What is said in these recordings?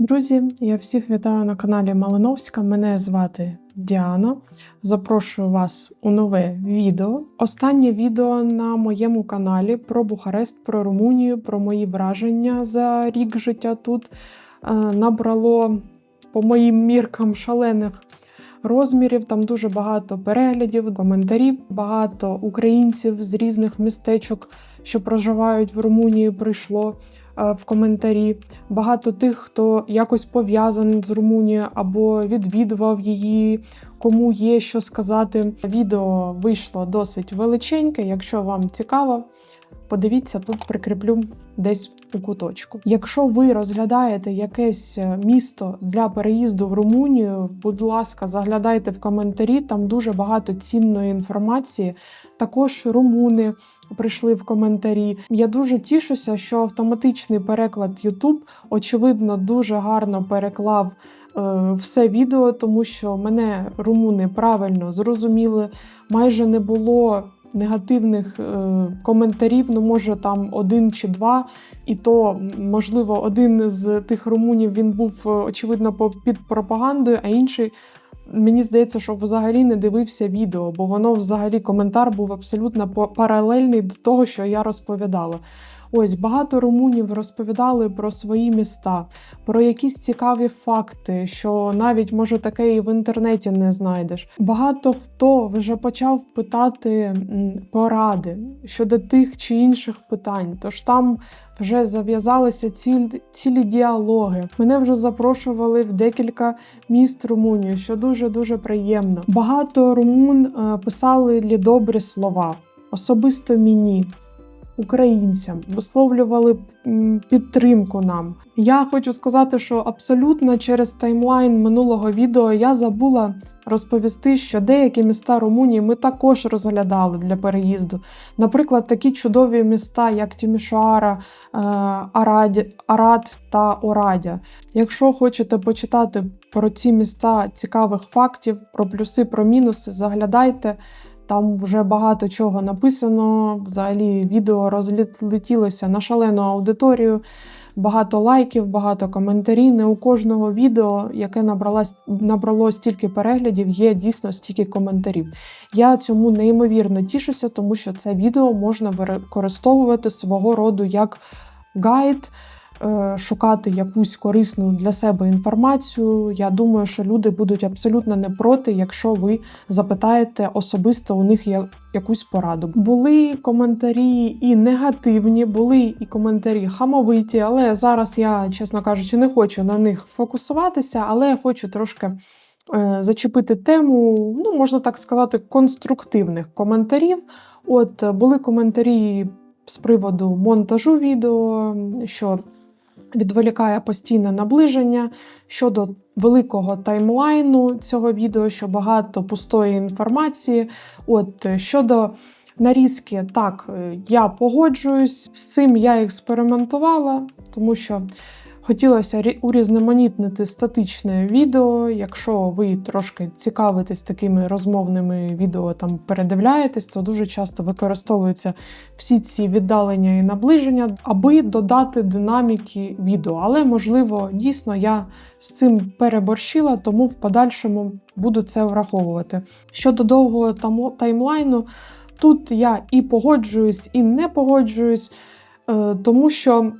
Друзі, я всіх вітаю на каналі Малиновська. Мене звати Діана. Запрошую вас у нове відео. Останнє відео на моєму каналі про Бухарест, про Румунію, про мої враження за рік життя тут е, набрало по моїм міркам шалених розмірів. Там дуже багато переглядів, коментарів. Багато українців з різних містечок, що проживають в Румунії, прийшло в коментарі. Багато тих, хто якось пов'язаний з Румунією або відвідував її. Кому є що сказати, відео вийшло досить величеньке. Якщо вам цікаво, подивіться, тут прикріплю десь у куточку. Якщо ви розглядаєте якесь е, місто для переїзду в Румунію, будь ласка, заглядайте в коментарі, там дуже багато цінної інформації. Також румуни прийшли в коментарі. Я дуже тішуся, що автоматичний переклад YouTube, очевидно, дуже гарно переклав е, все відео, тому що мене румуни правильно зрозуміли. Майже не було негативних е, коментарів. Ну, може, там один чи два. І то, можливо, один з тих румунів він був е, очевидно під пропагандою, а інший. Мені здається, що взагалі не дивився відео, бо воно взагалі коментар був абсолютно паралельний до того, що я розповідала. Ось багато румунів розповідали про свої міста, про якісь цікаві факти, що навіть може таке і в інтернеті не знайдеш. Багато хто вже почав питати поради щодо тих чи інших питань. Тож там вже зав'язалися ціль, цілі діалоги. Мене вже запрошували в декілька міст Румунії, що дуже дуже приємно. Багато румун е, писали лі добрі слова, особисто мені українцям, висловлювали підтримку нам. Я хочу сказати, що абсолютно через таймлайн минулого відео я забула розповісти, що деякі міста Румунії ми також розглядали для переїзду. Наприклад, такі чудові міста, як Тімішоара, е, Арад та Орадя. Якщо хочете почитати про ці міста цікавих фактів, про плюси, про мінуси, заглядайте. Там вже багато чого написано. Взагалі, відео розлетілося на шалену аудиторію. Багато лайків, багато коментарів. Не у кожного відео, яке набралось, набрало стільки переглядів, є дійсно стільки коментарів. Я цьому неймовірно тішуся, тому що це відео можна використовувати свого роду як гайд, шукати якусь корисну для себе інформацію. Я думаю, що люди будуть абсолютно не проти, якщо ви запитаєте особисто у них якусь пораду. Були коментарі і негативні, були і коментарі хамовиті, але зараз я, чесно кажучи, не хочу на них фокусуватися, але я хочу трошки. е, Зачепити тему, ну можна так сказати, конструктивних коментарів. От е, були коментарі з приводу монтажу відео, що відволікає постійне наближення щодо великого таймлайну цього відео, що багато пустої інформації. От е, щодо нарізки, так, е, я погоджуюсь, з цим я експериментувала, тому що. Хотілося урізноманітнити статичне відео. Якщо ви трошки цікавитесь такими розмовними відео, там передивляєтесь, то дуже часто використовуються всі ці віддалення і наближення, аби додати динаміки відео. Але можливо, дійсно я з цим переборщила, тому в подальшому буду це враховувати. Щодо довгого таймлайну, тут я і погоджуюсь, і не погоджуюсь, е, тому що.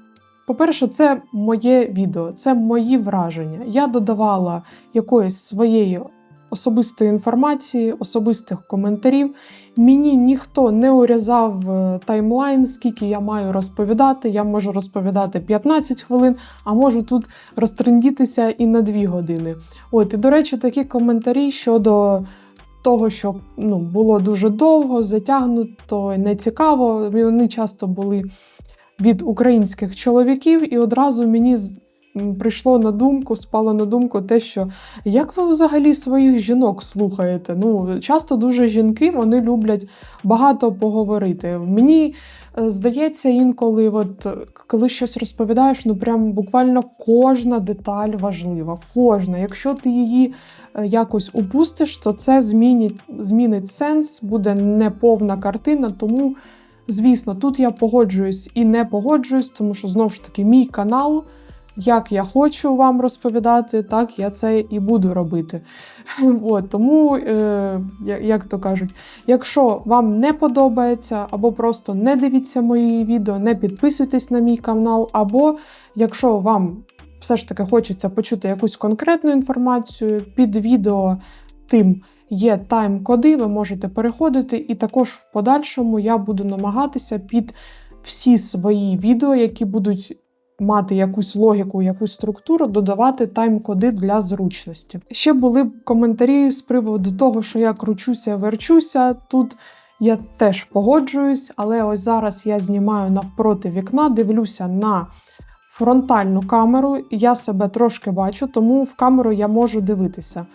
По-перше, це моє відео, це мої враження. Я додавала якоїсь своєї особистої інформації, особистих коментарів. Мені ніхто не урізав е, таймлайн, скільки я маю розповідати. Я можу розповідати 15 хвилин, а можу тут розтрендітися і на 2 години. От, і до речі, такі коментарі щодо. Того, що ну, було дуже довго, затягнуто, нецікаво. Вони часто були від українських чоловіків, і одразу мені прийшло на думку, спало на думку те, що як ви взагалі своїх жінок слухаєте? Ну, часто дуже жінки вони люблять багато поговорити. Мені е, здається, інколи, от, е, коли щось розповідаєш, ну прям буквально кожна деталь важлива. Кожна. Якщо ти її е, якось упустиш, то це змінить, змінить сенс, буде неповна картина. Тому Звісно, тут я погоджуюсь і не погоджуюсь, тому що знову ж таки мій канал. як я хочу вам розповідати, так я це і буду робити. От, тому, е, як то кажуть, якщо вам не подобається, або просто не дивіться мої відео, не підписуйтесь на мій канал, або якщо вам все ж таки хочеться почути якусь конкретну інформацію, під відео тим є тайм-коди, ви можете переходити, і також в подальшому я буду намагатися під всі свої відео, які будуть мати якусь логіку, якусь структуру, додавати тайм-коди для зручності. Ще були б коментарі з приводу того, що я кручуся, верчуся. Тут я теж погоджуюсь, але ось зараз я знімаю навпроти вікна, дивлюся на фронтальну камеру. Я себе трошки бачу, тому в камеру я можу дивитися.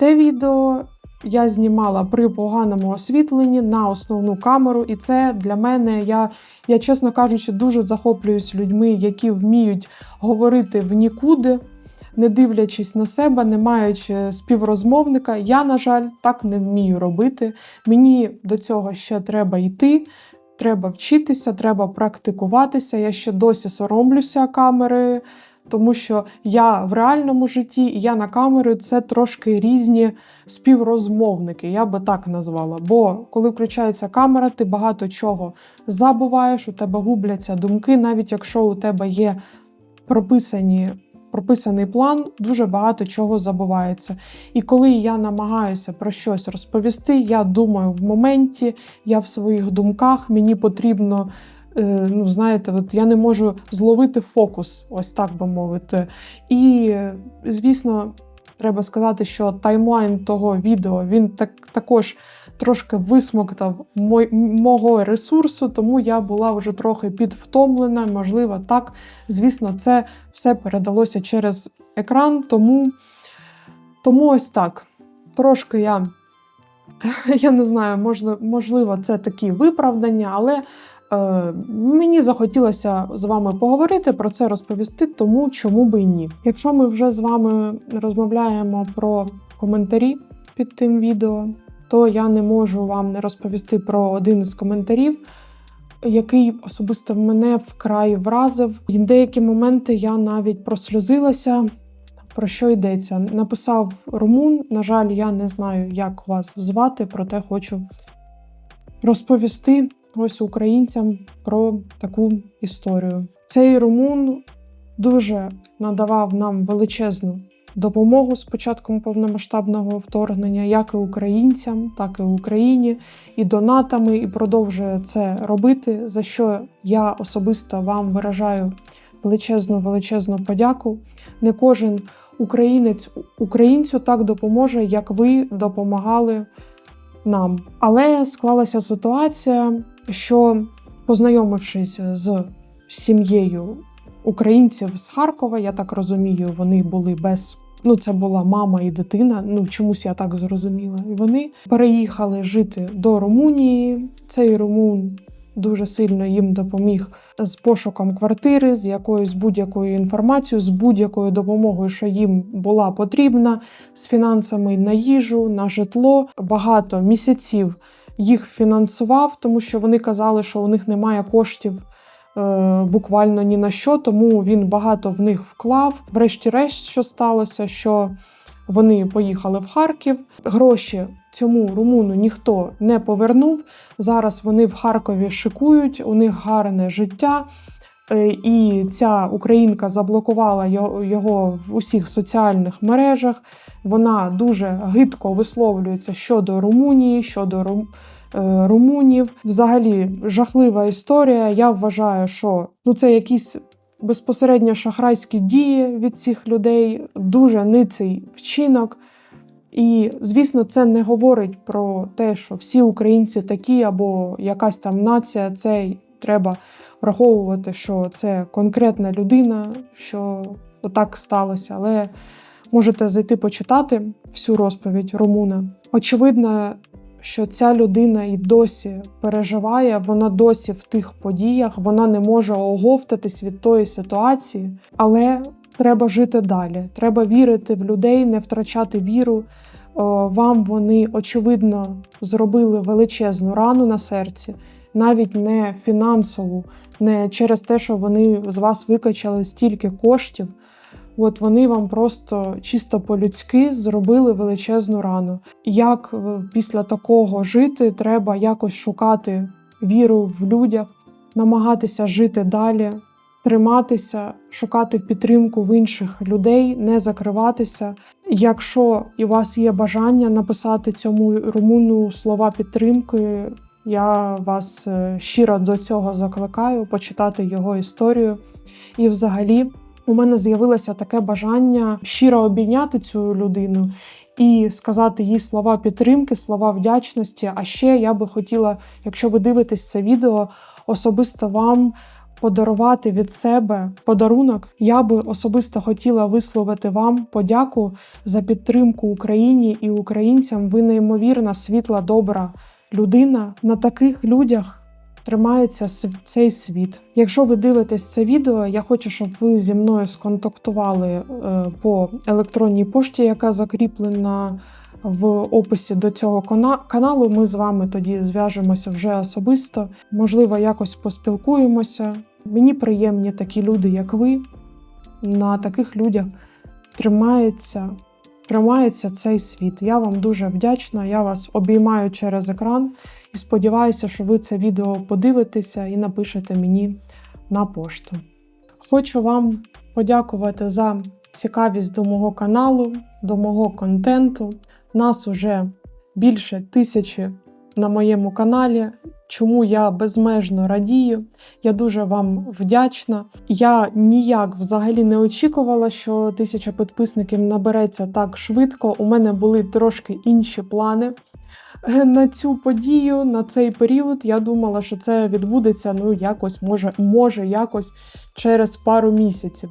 Те відео я знімала при поганому освітленні на основну камеру, і це для мене я, я чесно кажучи, дуже захоплююсь людьми, які вміють говорити в нікуди, не дивлячись на себе, не маючи співрозмовника. Я, на жаль, так не вмію робити. Мені до цього ще треба йти. Треба вчитися, треба практикуватися. Я ще досі соромлюся камери, тому що я в реальному житті і я на камери це трошки різні співрозмовники, я би так назвала. Бо коли включається камера, ти багато чого забуваєш, у тебе губляться думки, навіть якщо у тебе є прописані. Прописаний план, дуже багато чого забувається. І коли я намагаюся про щось розповісти, я думаю в моменті, я в своїх думках, мені потрібно, ну знаєте, от я не можу зловити фокус, ось так би мовити. І, е, звісно, треба сказати, що таймлайн того відео він так, також трошки висмоктав мого ресурсу, тому я була вже трохи підвтомлена. Можливо, так. Звісно, це все передалося через екран, тому, тому ось так. Трошки я, я не знаю, можливо, це такі виправдання, але е, мені захотілося з вами поговорити про це розповісти, тому чому би і ні. Якщо ми вже з вами розмовляємо про коментарі під тим відео, то я не можу вам не розповісти про один із коментарів, який особисто мене вкрай вразив. І деякі моменти я навіть просльозилася. Про що йдеться? Написав Румун. На жаль, я не знаю, як вас звати, проте хочу розповісти ось українцям про таку історію. Цей Румун дуже надавав нам величезну допомогу з початком повномасштабного вторгнення, як і українцям, так і Україні, і донатами, і продовжує це робити. За що я особисто вам виражаю величезну величезну подяку. Не кожен українець українцю так допоможе, як ви допомагали нам. Але склалася ситуація, що познайомившись з сім'єю українців з Харкова, я так розумію, вони були без. Ну, це була мама і дитина. Ну чомусь я так зрозуміла. І вони переїхали жити до Румунії. Цей Румун дуже сильно їм допоміг з пошуком квартири, з якоюсь будь-якою інформацією, з будь-якою допомогою, що їм була потрібна, з фінансами на їжу, на житло. Багато місяців їх фінансував, тому що вони казали, що у них немає коштів. е, Буквально ні на що, тому він багато в них вклав. Врешті-решт, що сталося, що вони поїхали в Харків. Гроші цьому румуну ніхто не повернув. Зараз вони в Харкові шикують, у них гарне життя. Е, І ця українка заблокувала його- в усіх соціальних мережах. Вона дуже гидко висловлюється щодо Румунії, щодо рум- е, румунів. Взагалі жахлива історія. Я вважаю, що ну це якісь безпосередньо шахрайські дії від цих людей, дуже ниций вчинок. І, звісно, це не говорить про те, що всі українці такі або якась там нація. Це треба враховувати, що це конкретна людина, що отак сталося. Але можете зайти почитати всю розповідь Румуна. Очевидно, що ця людина і досі переживає, вона досі в тих подіях, вона не може оговтатись від тої ситуації, але треба жити далі. Треба вірити в людей, не втрачати віру. Вам вони очевидно зробили величезну рану на серці, навіть не фінансову, не через те, що вони з вас викачали стільки коштів. От вони вам просто чисто по-людськи зробили величезну рану. Як е, після такого жити, треба якось шукати віру в людях, намагатися жити далі, триматися, шукати підтримку в інших людей, не закриватися. Якщо у вас є бажання написати цьому румуну слова підтримки, я вас е, щиро до цього закликаю почитати його історію. І, взагалі, у мене з'явилося таке бажання щиро обійняти цю людину і сказати їй слова підтримки, слова вдячності. А ще я би хотіла, якщо ви дивитесь це відео, особисто вам подарувати від себе подарунок. Я би особисто хотіла висловити вам подяку за підтримку Україні і українцям. Ви неймовірна, світла, добра людина. На таких людях тримається цей світ. Якщо ви дивитесь це відео, я хочу, щоб ви зі мною сконтактували е, по електронній пошті, яка закріплена в описі до цього каналу. Ми з вами тоді зв'яжемося вже особисто. Можливо, якось поспілкуємося. Мені приємні такі люди, як ви. На таких людях тримається, тримається цей світ. Я вам дуже вдячна. Я вас обіймаю через екран і сподіваюся, що ви це відео подивитеся і напишете мені на пошту. Хочу вам подякувати за цікавість до мого каналу, до мого контенту. Нас уже більше тисячі на моєму каналі. Чому я безмежно радію. Я дуже вам вдячна. Я ніяк взагалі не очікувала, що тисяча підписників набереться так швидко. У мене були трошки інші плани на цю подію, на цей період. Я думала, що це відбудеться ну якось, може, може, якось через пару місяців.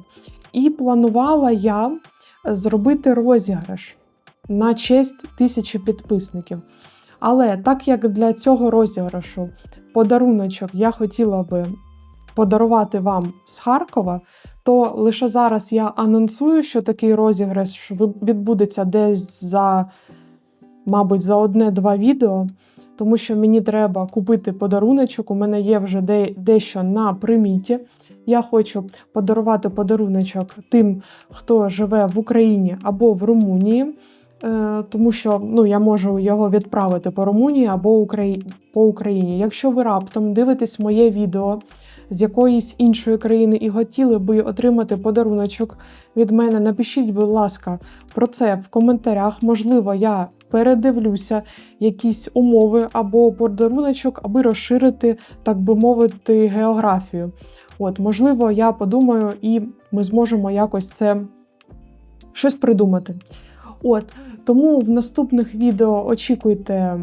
І планувала я зробити розіграш на честь тисячі підписників. Але так як для цього розіграшу подаруночок я хотіла би подарувати вам з Харкова, то лише зараз я анонсую, що такий розіграш відбудеться десь за, мабуть, за одне-два відео, тому що мені треба купити подаруночок. У мене є вже де, дещо на приміті. Я хочу подарувати подаруночок тим, хто живе в Україні або в Румунії. Е, Тому що ну, я можу його відправити по Румунії або Украї... по Україні. Якщо ви раптом дивитесь моє відео з якоїсь іншої країни і хотіли би отримати подаруночок від мене, напишіть, будь ласка, про це в коментарях. Можливо, я передивлюся якісь умови або подаруночок, аби розширити, так би мовити, географію. От, можливо, я подумаю, і ми зможемо якось це щось придумати. От тому в наступних відео очікуйте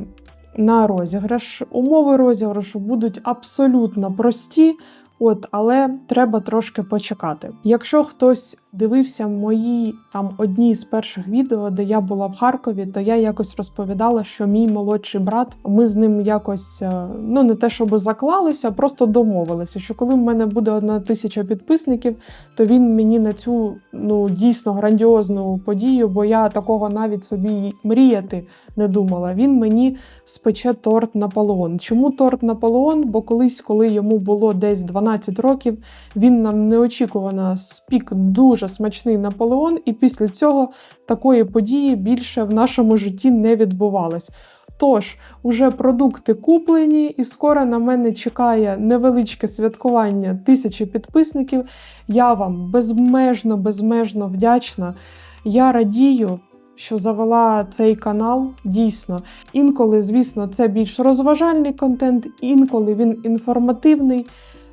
на розіграш. Умови розіграшу будуть абсолютно прості. От, але треба трошки почекати. Якщо хтось дивився мої там одні з перших відео, де я була в Харкові, то я якось розповідала, що мій молодший брат, ми з ним якось е, ну не те, щоб заклалися, просто домовилися, що коли в мене буде одна тисяча підписників, то він мені на цю ну дійсно грандіозну подію, бо я такого навіть собі мріяти не думала. Він мені спече торт Наполеон. Чому торт Наполеон? Бо колись, коли йому було десь 12 років, він нам неочікувано спік дуже смачний Наполеон, і після цього такої події більше в нашому житті не відбувалось. Тож, уже продукти куплені, і скоро на мене чекає невеличке святкування тисячі підписників. Я вам безмежно, безмежно вдячна. Я радію, що завела цей канал. Дійсно, інколи, звісно, це більш розважальний контент, інколи він інформативний.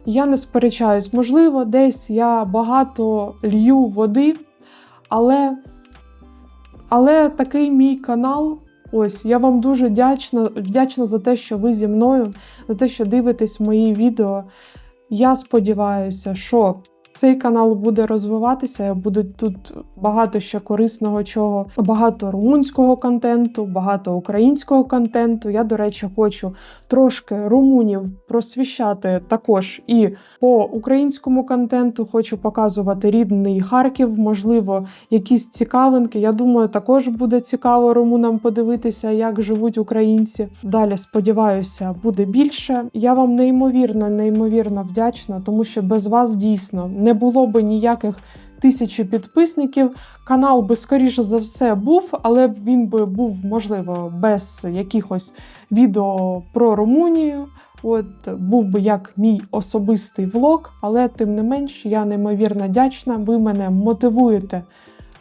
Я не сперечаюсь, можливо, десь я багато лью води, але, але такий мій канал. Ось, я вам дуже вдячна, вдячна за те, що ви зі мною, за те, що дивитесь мої відео. Я сподіваюся, що цей канал буде розвиватися. Буде тут багато ще корисного чого, багато румунського контенту, багато українського контенту. Я, до речі, хочу трошки румунів просвіщати також і по українському контенту. Хочу показувати рідний Харків, можливо, якісь цікавинки. Я думаю, також буде цікаво румунам подивитися, як живуть українці. Далі сподіваюся, буде більше. Я вам неймовірно, неймовірно вдячна, тому що без вас дійсно не було би ніяких тисячі підписників. Канал би скоріше за все був, але він би був можливо без якихось відео про Румунію. От був би як мій особистий влог, але тим не менш я неймовірно вдячна. Ви мене мотивуєте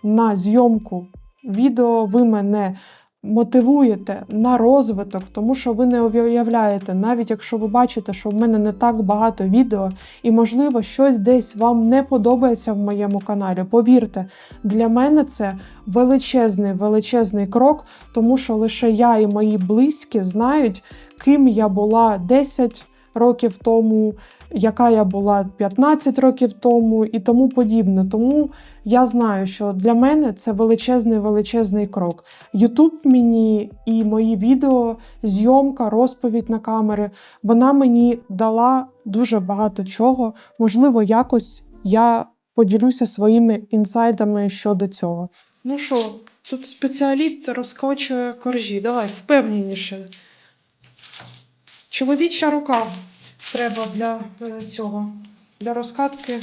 на зйомку відео, ви мене мотивуєте на розвиток, тому що ви не уявляєте, навіть якщо ви бачите, що в мене не так багато відео, і можливо щось десь вам не подобається в моєму каналі. Повірте, для мене це величезний величезний крок, тому що лише я і мої близькі знають, ким я була 10 років тому, яка я була 15 років тому і тому подібне. Тому я знаю, що для мене це величезний величезний крок. Ютуб мені і мої відео, зйомка, розповідь на камери, вона мені дала дуже багато чого. Можливо, якось я поділюся своїми інсайдами щодо цього. Ну що, тут спеціаліст розкочує коржі. Давай, впевненіше. Чоловіча рука треба для е, цього, для розкатки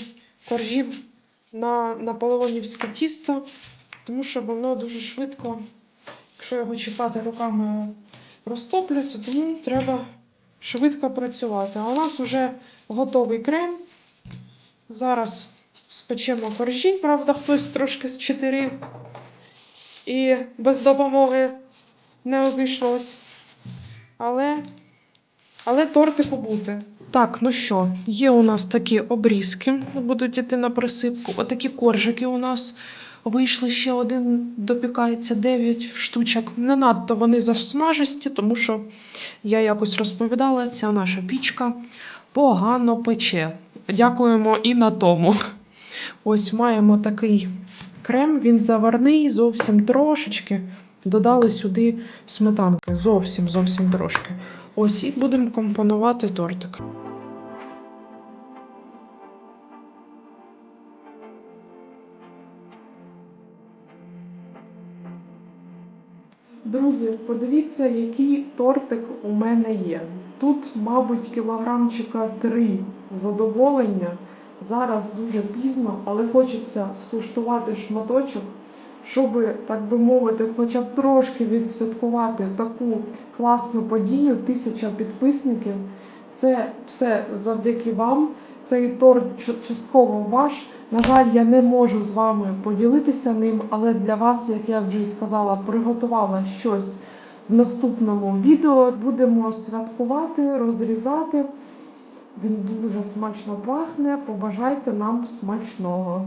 коржів на наполеонівське тісто, тому що воно дуже швидко, якщо його чіпати руками, розтопляться, тому треба швидко працювати. А у нас вже готовий крем. Зараз спечемо коржі, правда, хтось трошки з чотири і без допомоги не обійшлось. Але, але тортику бути. Так, ну що, є у нас такі обрізки, будуть йти на присипку. Отакі коржики у нас вийшли ще один, допікається 9 штучок. Не надто вони засмажисті, тому що я якось розповідала, ця наша пічка погано пече. Дякуємо і на тому. Ось маємо такий крем, він заварний, зовсім трошечки. Додали сюди сметанки. Зовсім зовсім трошки. Ось і будемо компонувати тортик. Друзі, подивіться, який тортик у мене є. Тут, мабуть, кілограмчика три задоволення. Зараз дуже пізно, але хочеться скуштувати шматочок, щоб, так би мовити, хоча б трошки відсвяткувати таку класну подію. Тисяча підписників. Це все завдяки вам. Цей торт частково ваш. На жаль, я не можу з вами поділитися ним, але для вас, як я вже і сказала, приготувала щось в наступному відео. Будемо святкувати, розрізати. Він дуже смачно пахне. Побажайте нам смачного.